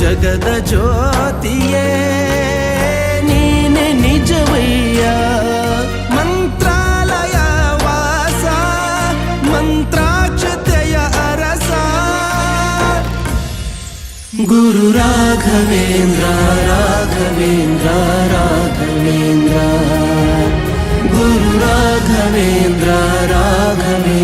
ಜಗದ ಜ್ಯೋತಿಯೇ ನೀನೆ ನಿಜವಯ್ಯ ಮಂತ್ರಾಲಯ ವಾಸ ಮಂತ್ರಾಕ್ಷತೆಯ ಅರಸ ಗುರು ರಾಘವೇಂದ್ರ ರಾಘವೇಂದ್ರ ರಾಘವೇಂದ್ರ ಗುರು ರಾಘವೇಂದ್ರ ರಾಘವೇಂದ್ರ